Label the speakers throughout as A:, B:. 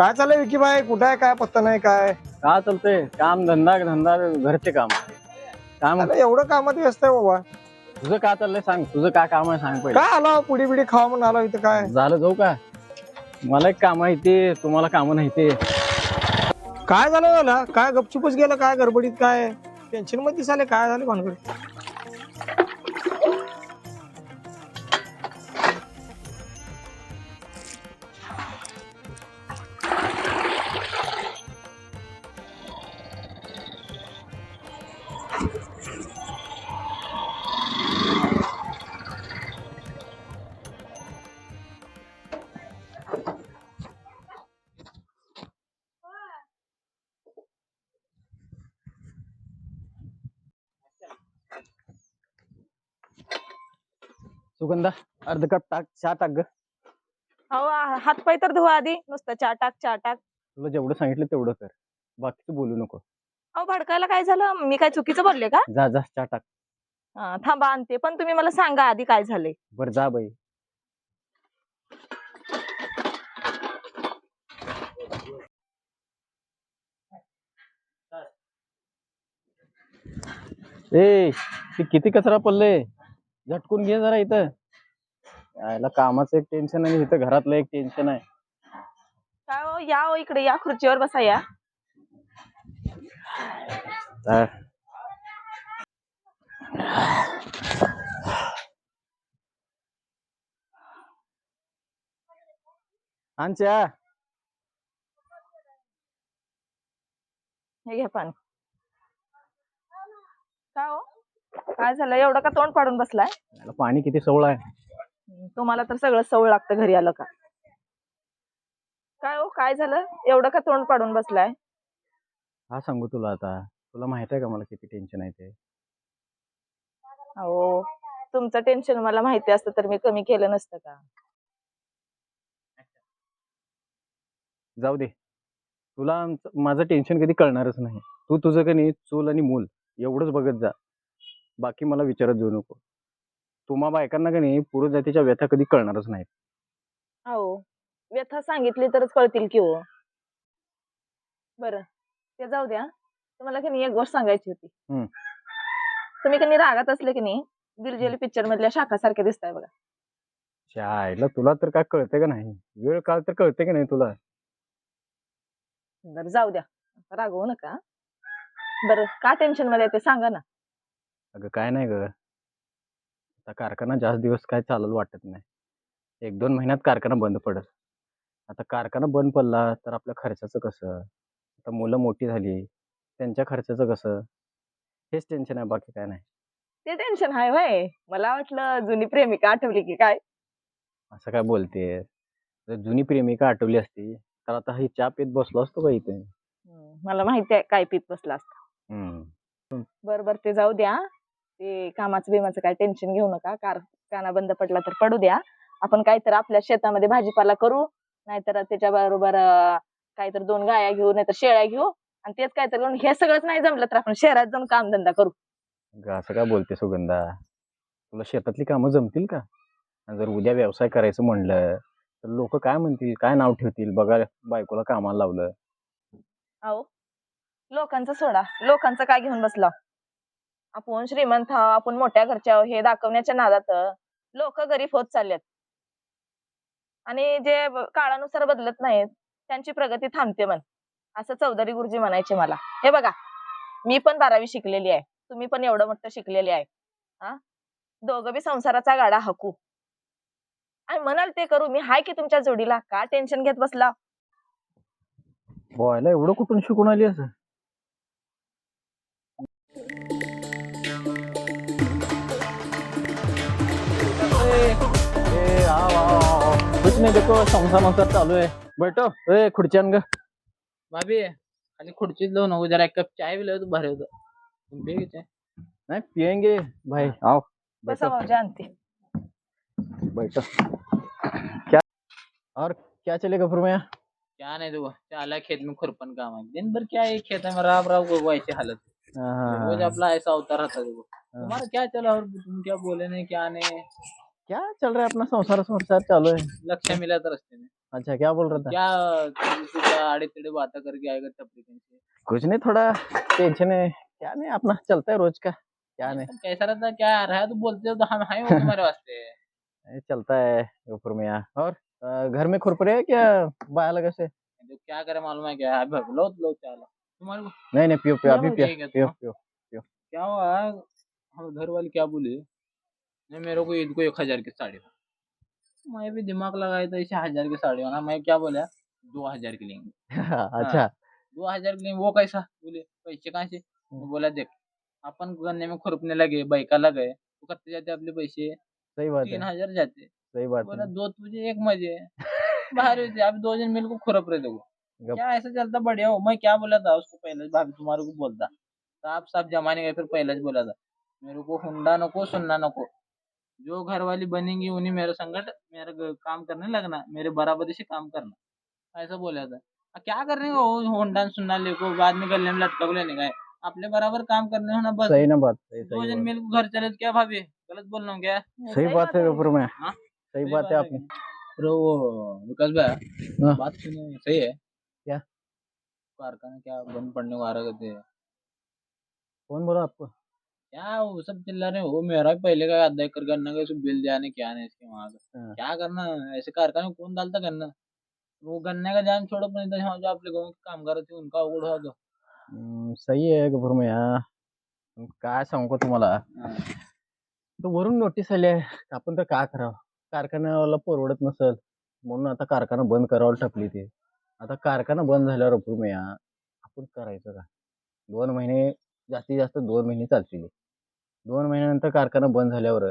A: काय चाललंय विकी भाई? कुठं आहे? काय पत्ता नाही काय?
B: का चालतंय? काम धंदा धंदा घरचे काम. काम
A: अरे एवढं कामात व्यस्त आहे बाबा.
B: तुझं का चाललंय सांग. तुझं काय काम आहे सांग पहिले.
A: काय आला? पुडी बिडी खावा म्हणून आला इथं काय?
B: झालं जाऊ का? मला एक काम आहे ते तुम्हाला काम नाही ते
A: काय झालं झालं? काय गपचुपच गेलं? काय गडबडीत? काय? टेन्शनमध्ये दिसाले काय झालं भानगड?
B: सुगंधा अर्ध कप टाक चहा टाक ग.
C: अहो आ- हातपाय तर धुवा आधी. नुसतं चहा टाक चहा टाक.
B: तुला जेवढं सांगितलं तेवढं कर. बाकीचं बोलू नको.
C: अहो भडकायला काय झालं? मी काय चुकीचं बोलले का?
B: जा जा चहा टाक.
C: अं, थांबा आणते. पण तुम्ही मला सांगा आधी काय झालंय.
B: बर जा बाई. ए ते किती कचरा पडले झटकून घे जरा इथं. यायला कामाचं एक टेन्शन आणि इथं घरातलं एक टेन्शन आहे.
C: काय हो या हो इकडे या खुर्चीवर बसा या.
B: तर चहा
C: हे घ्या पाणी. काय हो? काय झालं? एवढं का तोंड पाडून बसलाय?
B: याला पाणी किती सवळ आहे.
C: तुम्हाला तर सगळं सवय लागतं घरी आलं का? काय हो काय झालं? एवढं का तोंड पाडून बसलाय?
B: हा सांगू तुला आता. तुला माहीत आहे का मला किती टेन्शन आहे ते?
C: अहो तुमचं टेन्शन मला माहिती असतं तर मी कमी केलं नसतं का?
B: जाऊ दे. तुला आमचं- माझं टेन्शन कधी कळणारच नाही. तू तुझं का नाही चूल आणि मूल एवढंच बघत जा. बाकी मला विचारत जाऊ नको. तुम्हा बायकांना का नाही पुरुष जातीच्या व्यथा कधी कळणारच नाहीत.
C: अहो व्यथा सांगितली तरच कळतील की हो. बरं ते जाऊ द्या. तुम्हाला की नाही एक गोष्ट सांगायची होती.
B: हम्म.
C: तुम्ही की नाही रागात असले की नाही दिलजेली पिक्चर मधल्या शाखासारखे दिसताय बघा.
B: शायला तुला तर काय कळतंय का नाही? वेळ काळ तर कळते का नाही तुला?
C: बरं जाऊ द्या. रागवू नका. बरं का टेन्शनमध्ये आहे ते सांगा ना.
B: अगं काय नाही ग. आता कारखाना जास्त दिवस काय चालल वाटत नाही. एक दोन महिन्यात कारखाना बंद पडत आता कारखाना बंद पडला तर आपल्या खर्चाचं कसं? आता मुलं मोठी झाली त्यांच्या खर्चाचं कसं? हेच टेन्शन आहे बाकी काय नाही.
C: ते टेन्शन आहे व्हय. मला वाटलं जुनी प्रेमिका आठवली की काय?
B: असं काय बोलते जर जुनी प्रेमिका आठवली असती तर आता ही चहा पीत बसलो असतो का इथे.
C: मला माहिती आहे काय पीत बसला असता.
B: हम्म.
C: बरं बरं ते जाऊ द्या. ते कामाचं बिमाचं काय टेन्शन घेऊ नका. कारखाना बंद पडला तर पडू द्या. आपण काहीतरी आपल्या शेतामध्ये भाजीपाला करू नाहीतर त्याच्या बरोबर काहीतरी दोन गाया घेऊ नाहीतर शेळ्या घेऊ आणि तेच काहीतरी करून हे सगळंच नाही जमलं तर आपण शहरात जाऊन कामधंदा करू.
B: असं काय बोलते सुगंधा? तुला शेतातली कामं जमतील का? आणि जर उद्या व्यवसाय करायचं म्हणलं तर लोक काय म्हणतील? काय नाव ठेवतील? बघा बायकोला कामाला लावलं.
C: अहो लोकांचं सोडा. लोकांचं काय घेऊन बसला? आपण श्रीमंत आहो, आपण मोठ्या घरच्या आहो, हे दाखवण्याच्या नादात लोक गरीब होत चाललेत. आणि जे काळानुसार बदलत नाहीत त्यांची प्रगती थांबते म्हण. असं चौधरी गुरुजी म्हणायचे मला. हे बघा मी पण बारावी शिकलेली आहे. तुम्ही पण एवढं मोठं शिकलेले आहे. हा? दोघं बी संसाराचा गाडा हकू. आणि म्हणाल ते करू मी हाय की तुमच्या जोडीला? का टेन्शन घेत बसला?
B: बोयला एवढं कुठून शिकून आली असं? आओ. नाही देखो संसार मंसार चालू आहे बैठो। ए खुर्च्यान ग।
D: भाभी खाली खुर्चीत जाऊ नको जरा एक कप चाय बी तू भरे होतं पी की चाय?
B: नाही पियेंगे। भाई आओ।
C: बसा भाऊजी आणते
B: बैठो। क्या और क्या चलेगा फिर मैं?
D: क्या नहीं देखो चाला खेत में खुरपन काम है। दिन भर क्या है खेत में राब राब को वैसे हालत। है।
B: हाँ, हाँ,
D: रोज
B: हाँ।
D: अपना ऐसा होता रहता देखो। तुम्हारा क्या चला और तुम क्या बोले नहीं क्या नहीं?
B: क्या चल रहा है अपना संसार संसार चालू है?
D: लक्ष्य मिला था रास्ते में।
B: अच्छा क्या बोल रहा था?
D: क्या तू- आड़े तेड़े बातें करके आएगा टपरी से
B: कुछ नहीं थोड़ा टेंशन है। क्या नहीं अपना चलता है रोज का। क्या नहीं
D: कैसा रहता है, क्या आ रहा है तो बोलते हो तो हम हैं वो तुम्हारे वास्ते।
B: चलता है ऊपर में यहाँ। और घर में खुरपरे है क्या बाया लगे से?
D: तो क्या करे मालूम है क्या? अभी लो लो चाला। तुम्हारे को
B: नहीं नहीं पियो पियो अभी पियो पियो पियो।
D: क्या हुआ? हम घर वाले क्या बोले? नहीं मेरे को ईद को एक हज़ार की साड़ी मैं भी दिमाग लगाया था इसे हज़ार की साड़ी होना मैं क्या बोला? दो हज़ार की लेंगे।
B: अच्छा।
D: दो हज़ार के वो कैसा? बोले पैसे कहाँ से? बोला देख अपन गन्ने में खुरपने लगे बाइका लगे। तो करते जाते अपने पैसे।
B: सही बात
D: तीन हज़ार जाते।
B: सही बात
D: बोला दो तुझे एक मज़े बाहर होते आप दो जन मिल को खुरप रहे देखो। क्या ऐसा चलता? बढ़िया हो। मैं क्या बोला था उसको पहले? भाभी तुम्हारे को बोलता। साफ़ साफ़ जमाने गए फिर पहले ही बोला था। मेरे को हुंडा नको सुनना नको। जो घर वाली बनेंगी उन्हीं मेरा संगठ मेरा काम करने लगना मेरे बराबरी से काम करना। ऐसा बोला था। अब क्या करने का? वो होंडा सुनना ले को बाद में गले में लटका लेने का है। अपने बराबर काम करने होना बस।
B: सही ना बात सही
D: दो
B: सही
D: जन
B: बात।
D: मिल को घर चले तो क्या भाभी? गलत बोल रहा हूँ क्या?
B: सही बात है ऊपर में।
D: हाँ?
B: सही बात है आपने।
D: फिर वो विकास भाई
B: हाँ।
D: बात सुने सही है?
B: क्या?
D: कारखाना क्या बंद पड़ने को आ रहा कहते
B: कौन बोला आपको?
D: क्या वो सब चिल्ला रहे हो? मेरा भी पहले का अदा कर करना का बिल जाने क्या नहीं इसके वहां का?
B: हाँ।
D: क्या करना? ऐसे कारखाने में कौन डालता करना वो गन्ने का जान छोड़ो अपने यहाँ जो आप लोगों के काम कर रहे थे उनका हो तो।
B: हम्म, सही आहे गफूर मिया पण काय सांगू तुम्हाला? तो वरून नोटीस आली आहे आपण तर काय करावं? कारखान्याला परवडत नसल म्हणून आता कारखाना बंद करावं टपली ते. आता कारखाना बंद झाल्यावर गफूर मिया आपण करायचं का? दोन महिने जास्तीत जास्त दोन महिने चालतील. दोन महिन्यानंतर कारखाना बंद झाल्यावर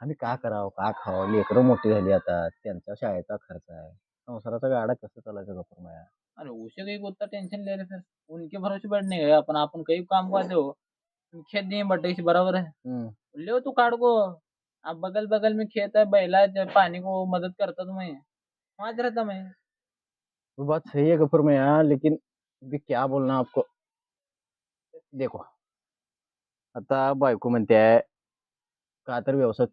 B: आम्ही का करावं का खावं? लेकरं मोठी झाली आता त्यांचा शाळेचा खर्च आहे. संसाराचा गाडा कसं चालायचं गफूर मिया?
D: अरे उसे कहीं को उतना टेंशन ले रहे फिर उनके भरोसे बैठने गए अपन अपन कई काम करते हो खेत दिए बटे बराबर है
B: हम्म,
D: ले तू काट को अब बगल बगल में खेत है बैला है जब पानी को मदद करता तुम्हें वहां रहता मैं
B: वो बात सही है गफूर मियाँ लेकिन अभी क्या बोलना आपको? देखो. आता बायको म्हणते आहे का तर व्यवसाय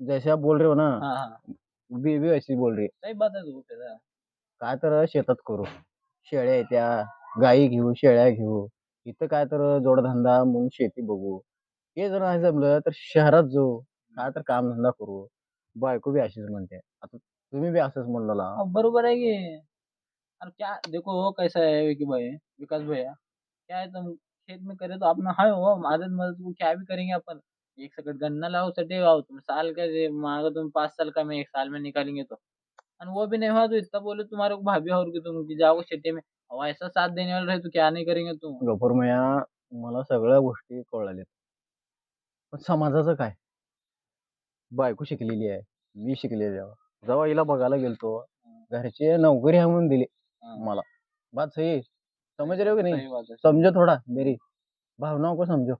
B: जैसे आप बोल रहे हो ना
D: हाँ हाँ.
B: वैसी बोल है
D: है फिर
B: काय तर शेतात करू शेळ्या येत्या गाई घेऊ शेळ्या घेऊ इथं काय तर जोडधंदा म्हणून शेती बघू. हे जर नाही जमलं तर शहरात जाऊ काय तर कामधंदा करू. बायको बी अशीच म्हणते. आता तुम्ही बी असंच म्हणलेला
D: अब बरोबर है ये और क्या देखो कैसा है विकी भाई विकास भैया. क्या है तुम खेत में करे तो अपना है हो मदद मदद को क्या भी करेंगे अपन एक सकट गन्ना लाओ सटे आओ तुम साल का जे मांगो तुम पाँच साल का मैं एक साल में निकालेंगे तो. और वो भी नहीं हुआ तो इतना बोले तुम्हारे को भाभी और कि तुम कि जाओ सिटी में. और ऐसा साथ देने वाले रहे तो क्या नहीं करेंगे तुम?
B: गफूरमया मला सगळ्या गोष्टी कळाल्यात. पण समाजाचं काय? बायको शिकलेली आहे. मी शिकलेली आहे जेव्हा हिला बघायला गेलतो. घरचे नोकरी म्हणून दिली. मला. बात सही समझ रहे हो कि नहीं?
D: सही बात है
B: समझो थोड़ा मेरी भावनाओं को समझो।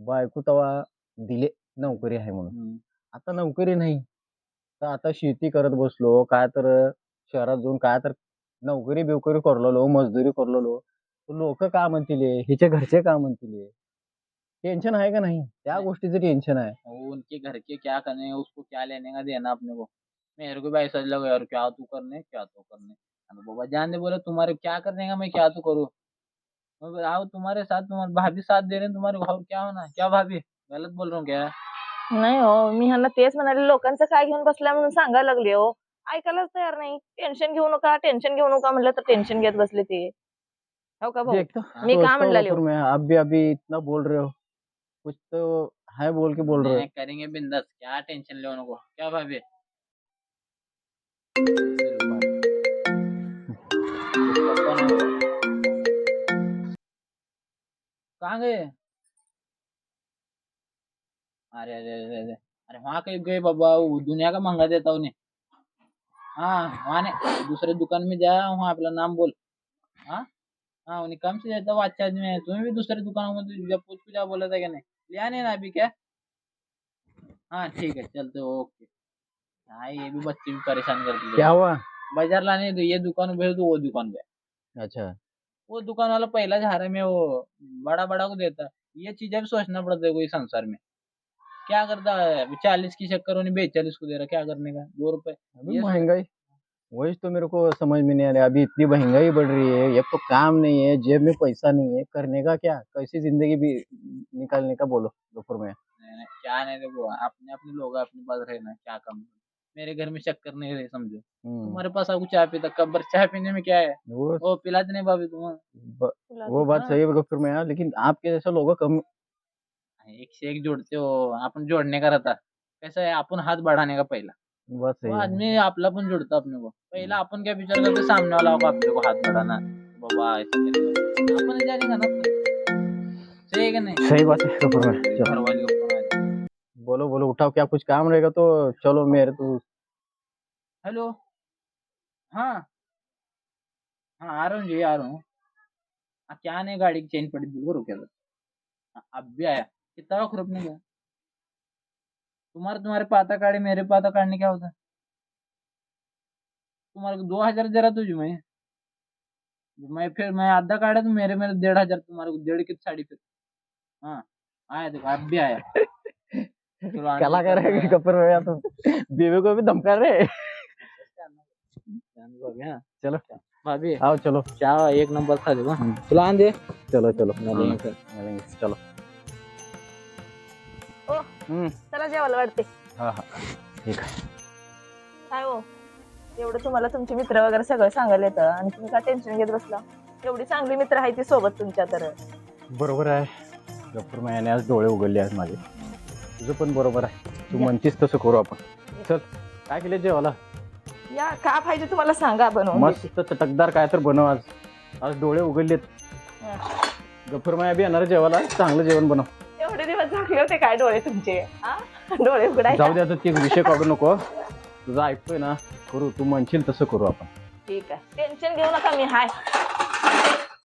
B: बायको तवा दिले नोकरी आहे म्हणून.
D: हम्म,
B: आता नोकरी नाही. तर आता शेती करत बसलो काय तर शहरात जाऊन काय तर नोकरी बिवकरी करलेलो मजदुरी करलेलो. लोक का म्हणतील? हिचे घरचे का म्हणतील? टेन्शन आहे का नाही? त्या. गोष्टीचं टेन्शन आहे.
D: वो उनके घर के क्या करने उसको क्या लेने का देना अपने को? मेरे को भी ऐसा लगा यार क्या तू करने क्या तू करने? बाबा जान दे बोले तुम्हारे क्या करने का मैं क्या तू करूँ? मैं बोला, आओ तुम्हारे साथ तुम्हारे भाभी साथ दे रहे हैं तुम्हारे और क्या होना क्या भाभी? गलत बोल रहा हूँ क्या?
C: नाही हो मी ह्यांना तेच म्हणाले लोकांचं काय घेऊन बसल्या म्हणून सांगायला लागले हो. ऐकायलाच तयार नाही. टेन्शन घेऊ नका टेन्शन घेऊ नका म्हणलं तर टेन्शन घेत बसले ते. हो का भाऊ?
B: देखते.
C: मी
B: सोचता
C: का म्हणला
B: गफूर मैं आप भी अभी इतना बोल रहे हो. कुछ तो है बोल के बोल रहे हो.
D: करेंगे बिंदास. क्या टेंशन ले उनको? क्या भाभी? कहाँ गए? अरे अरे अरे अरे अरे वहाँ कहीं गए बाबा? वो दुनिया का मंगा देता उन्हें। हाँ वहाँ ने दूसरे दुकान में जा वहाँ अपना नाम बोल। हाँ हाँ उन्हें कम से देता वो अच्छा आदमी है। तुम्हें भी दूसरे दुकानों में तो जब पूछ पूछा बोला था क्या नहीं? ले आने ना अभी क्या? हाँ ठीक है चलते हो, ओके। हाँ ये भी बच्चे भी परेशान कर दिए
B: क्या हुआ?
D: बाज़ार लाने दो ये दुकान भेज दो वो दुकान पे।
B: अच्छा।
D: वो दुकान वाला पहला झारे में वो बड़ा बड़ा को देता. ये चीज़ें भी सोचना पड़ता है कोई संसार में. क्या करता? है चालीस की चक्कर उन्हें बेचालीस को दे रहा क्या करने का? दो रुपए
B: अभी महँगाई वही तो मेरे को समझ में नहीं आ रहा अभी इतनी महँगाई बढ़ रही है एक तो काम नहीं है जेब में पैसा नहीं है करने का क्या? कैसी ज़िंदगी भी निकालने का बोलो दोपहर में।
D: नहीं, नहीं, क्या नहीं देखो अपने अपने लोग अपने पास रहना क्या काम? मेरे घर में चक्कर नहीं रहे समझो।
B: हम्म,
D: तुम्हारे पास आपको चाय पीता कब्बर चाय पीने में क्या है?
B: वो
D: वो पिलाते नहीं भाभी तुम
B: वो बात
D: हाँ।
B: सही है दोपहर में लेकिन आपके जैसे लोग कम
D: एक से एक जोड़ते हो अपन जोड़ने का रहता। कैसा है अपन हाथ बढ़ाने का पहला।
B: बात सही
D: आदमी आपला पण जोड़ता अपने को। पहिला अपन क्या विचार करते सामने वाला को अपने को हाथ बढ़ाना। बाबा ऐसा अपन नहीं जानेगा ना सही है कि नहीं?
B: सही बात है दोपहर में बोलो बोलो, उठाओ, क्या कुछ काम रहेगा तो? चलो, मेरे तो
D: हेलो? हाँ। हाँ आ रहा हूँ जी, आ रहा हूँ। क्या नहीं गाड़ी की चेन पड़ी बिल्कुल रुके था अब भी आया। कितना वक्त रुकने का? तुम्हारे तुम्हारे पाता काटे, मेरे पाता काटने क्या होता? तुम्हारे को दो हज़ार जरा तुझे मैं। मैं फिर, मैं आधा काटा तो मेरे मेरे डेढ़ हज़ार, तुम्हारे को डेढ़ की साड़ी फिर। हाँ आया देखो, अब भी आया। चलो आने
B: क्या
D: दो,
B: कर रहे
D: चलो,
B: हैं दोपहर में यार तुम बीवी को भी धमका रहे। चलो.
D: भाभी.
B: आओ चलो.
D: चाह एक नंबर खा देगा
B: हम्म।
D: चलो आन दे.
B: चलो चलो. चलो.
C: ओ. चला जेवायला वाटते
B: हा हा. ठीक आहे.
C: काय हो? एवढं तुम्हाला तुमचे मित्र वगैरे सगळं सांगायला येतं आणि तुम्ही का टेन्शन घेत बसला? एवढी चांगली मित्र आहे ती सोबत तुमच्या तर.
B: बरोबर आहे. गप्पूर महिन्याने आज डोळे उघडले आहेत माझे. तुझं पण बरोबर आहे. तू
C: या.
B: म्हणतीस तसं करू आपण. चल काय केलं जेवायला?
C: या का पाहिजे तुम्हाला सांगा बनवून देते.
B: मस्त चटकदार काय तर बनव आज. आज डोळे उघडलेत.
C: हा.
B: गप्पूर माया बी येणार जेवायला. चांगलं जेवण बनव.
C: एवढे दिवस झाकले होते काय डोळे तुमचे? हा? डोळे उघडाय
B: जाऊ दे आता ते विषय काढू नको. तुझं ऐकतोय ना करू. तू म्हणशील तसं करू आपण.
C: ठीक आहे. टेन्शन घेऊ नका मी हाय.